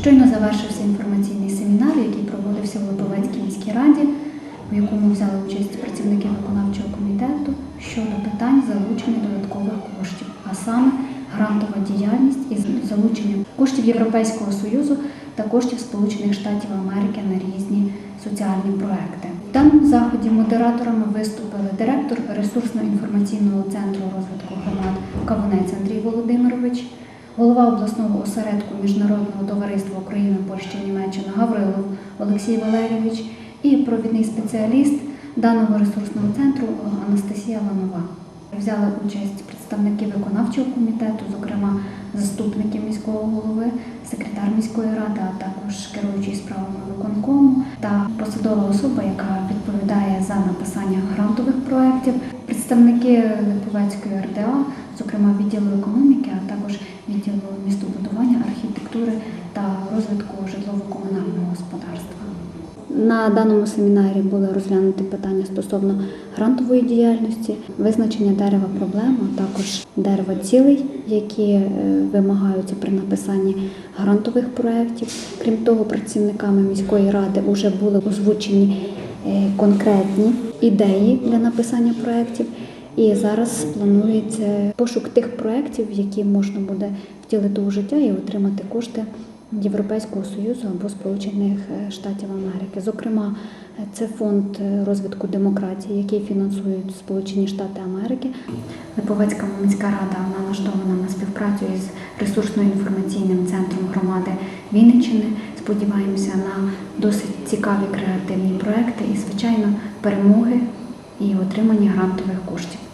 Щойно завершився інформаційний семінар, який проводився в Липовецькій міській раді, в якому взяли участь працівники виконавчого комітету щодо питань залучення додаткових коштів, а саме грантова діяльність із залученням коштів Європейського союзу та коштів Сполучених Штатів Америки на різні соціальні проекти. В даному заході модераторами виступили директор ресурсно-інформаційного центру розвитку громад Кавунець Андрій Володимирович, голова обласного осередку Міжнародного товариства Україна, Польща, Німеччина Гаврилов Олексій Валерійович і провідний спеціаліст даного ресурсного центру Анастасія Ланова. Взяли участь представники виконавчого комітету, зокрема заступники міського голови, секретар міської ради, а також керуючий справами виконкому та посадова особа, яка відповідає за написання грантових проєктів, представники Липовецької РДА, зокрема відділу економіки, а також відділу містобудування, архітектури та розвитку житлово-комунального господарства. На даному семінарі були розглянуті питання стосовно грантової діяльності, визначення дерева проблем, а також дерева цілей, які е, вимагаються при написанні грантових проєктів. Крім того, працівниками міської ради вже були озвучені е, конкретні ідеї для написання проєктів. І зараз планується пошук тих проєктів, які можна буде втілити у життя і отримати кошти Європейського Союзу або Сполучених е, Штатів Америки. Зокрема, е, це фонд е, розвитку демократії, який фінансують Сполучені Штати Америки. Липовецька міська рада налаштована на співпрацю із ресурсно-інформаційним центром громади Вінниччини. Сподіваємося на досить цікаві креативні проекти і, звичайно, перемоги і отримання грантових коштів.